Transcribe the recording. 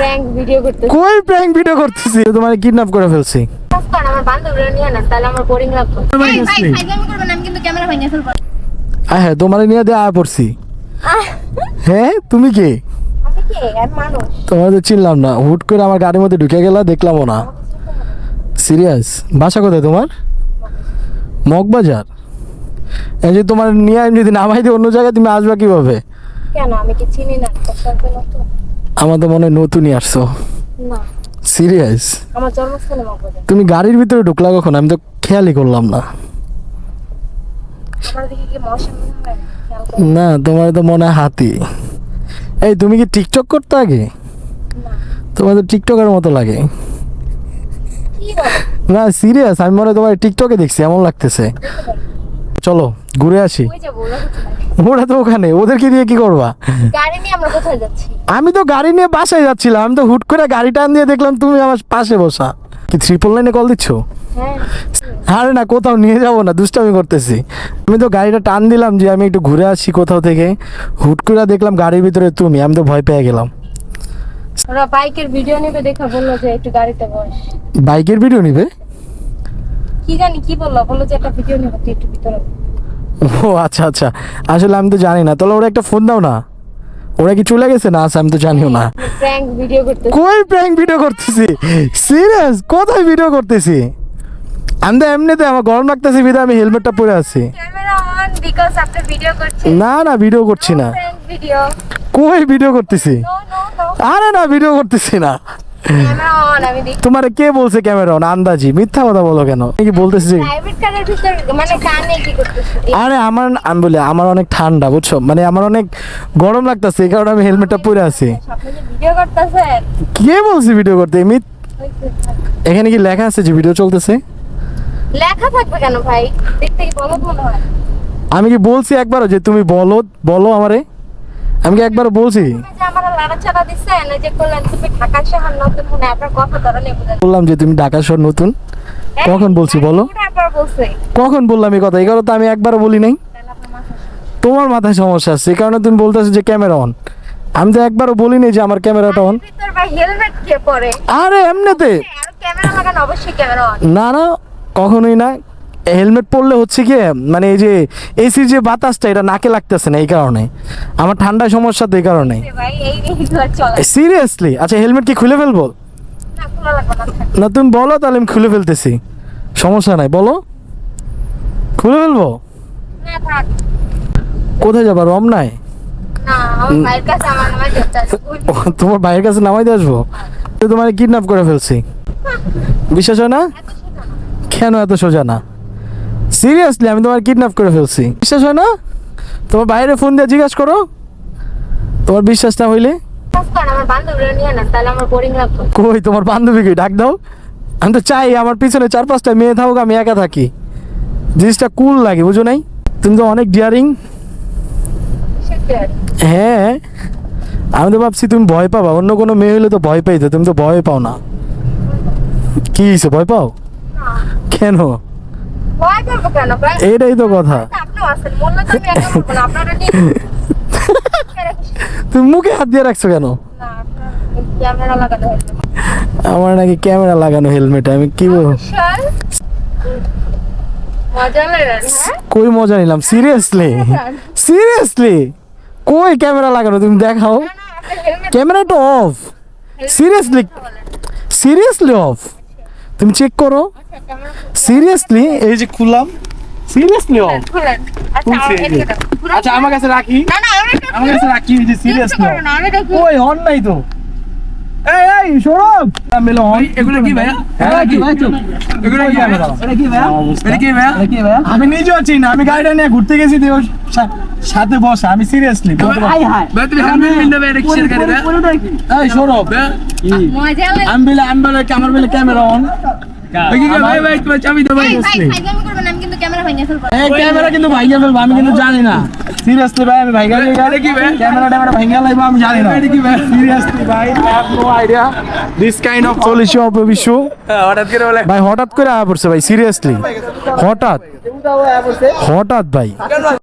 Prank video করতে কই prank video করতেছি? তোমার কিডন্যাপ করে ফেলছি। আমার বান্ধবীরা নিয়ে না তাহলে আমার বোরিং লাগতো ভাই, ভাই ভাই, ভাই ফাইজলামি করবেন আমি কিন্তু ক্যামেরা ভেঙে ফেলব। হ্যাঁ হ্যাঁ তোমার নিয়ে দিয়ে আয়া পড়ছি। হ্যাঁ তুমি কে? আমি কে? আর মানুষ। তোমার তো চিনলাম না। হুট করে আমার গাড়ির মধ্যে ঢুকে গেলা দেখলামও না। সিরিয়াস বাসা কোথায় তোমার? মগবাজার? এই যে তোমার নিয়ে আমি যদি নামাই দিই অন্য জায়গায় তুমি আসবা কীভাবে? কেন? আমি কি চিনি না? কোথাও তো। নতুন আমার তো মনে হয় নতুনই আসছো। না। সিরিয়াস আমার জন্মস্থানে মগবাজার তুমি গাড়ির ভিতরে ঢুকলা কখন? আমি তো খেয়ালই করলাম না। না তোমার তো মনে হয় হাতি। এই তুমি কি টিকটক করতে আগে? তোমার তো টিকটকের মতো লাগে। না সিরিয়াস আমি মনে হয় তোমার টিকটকে দেখছি এমন লাগতেছে। চলো ঘুরে আসি। ওরা তো ওখানে ওদেরকে দিয়ে কি করবা? গাড়ি আমি তো গাড়ি নিয়ে বাসায় যাচ্ছিলাম আমি তো হুট করে গাড়ি টান দিয়ে দেখলাম তুমি আমার পাশে বসা। কি ট্রিপল লাইনে কল দিচ্ছ? হ্যাঁ। আরে না কোথাও নিয়ে যাব না দুষ্টামি করতেছি। আমি তো গাড়িটা টান দিলাম যে আমি একটু ঘুরে আসি কোথাও থেকে। হুট করে দেখলাম গাড়ির ভিতরে তুমি আমি তো ভয় পেয়ে গেলাম। ওরা বাইকের ভিডিও নেবে দেখা বলল যে একটু গাড়িতে বস। বাইকের ভিডিও নিবে? কি জানি কি বলল? বলল যে একটা ভিডিও নেব তুই একটু ভিতরে ও আচ্ছা আচ্ছা। আসলে আমি তো জানি না তাহলে ওরা একটা ফোন দাও না। ওরা কি চলে গেছে? না আচ্ছা আমি তো জানিও না। প্র্যাঙ্ক ভিডিও করতে কই প্র্যাঙ্ক ভিডিও করতেছি? সিরিয়াস কোথায় ভিডিও করতেছি? আমি তো এমনিতে আমার গরম লাগতেছে বিধায় আমি হেলমেটটা পরে আছি। না না ভিডিও করছি না। কই ভিডিও করতেছি? নো নো নো আরে না ভিডিও করতেছি না। তোমার কে বলছে ক্যামেরা অন আন্দাজি। মিথ্যা কথা বলো কেন? কি বলতেছি মানে আরে আমার আমি বলি আমার অনেক ঠান্ডা বুঝছ? মানে আমার অনেক গরম লাগতেছে এই কারণে আমি হেলমেটটা পরে আছি। কে বলছি ভিডিও করতে? এমনি এখানে কি লেখা আছে যে ভিডিও চলতেছে? লেখা থাকবে কেন ভাই? দেখতে কি বলদ মনে হয়? আমি কি বলছি একবারও যে তুমি বলো বলো আমারে। আমি কি একবার বলছি? যে তুমি ঢাকা শহর নতুন মনে আপনার কথা বোঝা বললাম যে তুমি ঢাকা শহর নতুন? কখন বলছি বলো? একবার কখন বললাম এই কথা? এই কথা তো আমি একবারও বলি নাই। তোমার মাথায় সমস্যা আছে কারণে তুমি বলতেছো যে ক্যামেরা অন আমি তো একবারও বলি নাই যে আমার ক্যামেরাটা অন আরে এমনিতে। না না কখনোই না। হেলমেট পরলে হচ্ছে কি মানে এই যে এসির যে বাতাসটা এটা নাকে লাগতেছে না এই কারণে। আমার ঠান্ডা সমস্যা তো এই কারণে। সিরিয়াসলি আচ্ছা হেলমেট কি খুলে ফেলব? না তুমি বলো তাহলে আমি খুলে ফেলতেছি। সমস্যা নাই বলো। খুলে ফেলব? কোথায় যাবা রমনায় তোমার ভাইয়ের কাছে নামাই দিয়ে আসব? তোমার কিডন্যাপ করে ফেলছি। বিশ্বাস হয় না। কেন এত সোজা না? সিরিয়াসলি আমি তোমার কিডন্যাপ করে ফেলছি। বিশ্বাস হয় না? তোমার বাইরে ফোন দিয়ে জিজ্ঞাসা করো। তোমার বিশ্বাস না হইলে? কই, তোমার বান্ধবীকে ডাক দাও। আমি তো চাই, আমার পিছনে চার পাঁচটা মেয়ে থাকুক, আমি একা থাকি। জিনিসটা কুল লাগে, বুঝো নাই? তুমি তো অনেক ডিয়ারিং হ্যাঁ। আমি তো ভাবছি তুমি ভয় পাবা। অন্য কোনো মেয়ে হলে তো ভয় পাইতো, তুমি তো ভয় পাও না। কি ভয় পাও? কেন? ভয় করব কেন? ভাই তো কথা। তুমি মুখে হাত দিয়ে রাখছো কেন? আমার নাকি ক্যামেরা লাগানো হেলমেট আমি কি বলব? হ্যাঁ? কই মজা নিলাম? সিরিয়াসলি সিরিয়াসলি কই ক্যামেরা লাগানো? তুমি দেখাও। ক্যামেরাটা অফ সিরিয়াসলি সিরিয়াসলি অফ তুমি চেক করো। সিরিয়াসলি এই যে খুললাম। সিরিয়াসলি ও আচ্ছা, আমার। ঘুরো। আচ্ছা আমার কাছে রাখি। না, না, আমার কাছে রাখি এই যে সিরিয়াসলি ওই অন নাই তো। এই এই সৌরভ মেলো এগুলো কি ভাইয়া হ্যাঁ কি এগুলো কি ক্যামেরা এটা কি ভাইয়া এটা কি ভাইয়া এটা কি ভাইয়া আমি নিজেও আছি না আমি গাড়িটা নিয়ে ঘুরতে গেছি সাথে বসা আমি সিরিয়াসলি হাই হাই ভাই তুমি দেবে এটা কিসের গাড়ি ভাইয়া এই সৌরভ মজা। আমি বলে আমি বলে আমার বলে ক্যামেরা অন ভাই ভাই ভাই ভাই ভাই, ভাই, ক্যামেরা ক্যামেরা কিন্তু ভাইয়া ফেলব আমি কিন্তু জানি না সিরিয়াসলি ভাই আমি ভাইগা নিয়ে গেলে কি ভাই? ক্যামেরা ট্যামেরা ভাইগা লাগবো আমি জানি না কি ভাই? সিরিয়াসলি ভাই I have no idea this kind of solution of issue হঠাৎ করে বলে। ভাই হঠাৎ করে আয়া পড়ছে ভাই? সিরিয়াসলি হঠাৎ হঠাৎ ভাই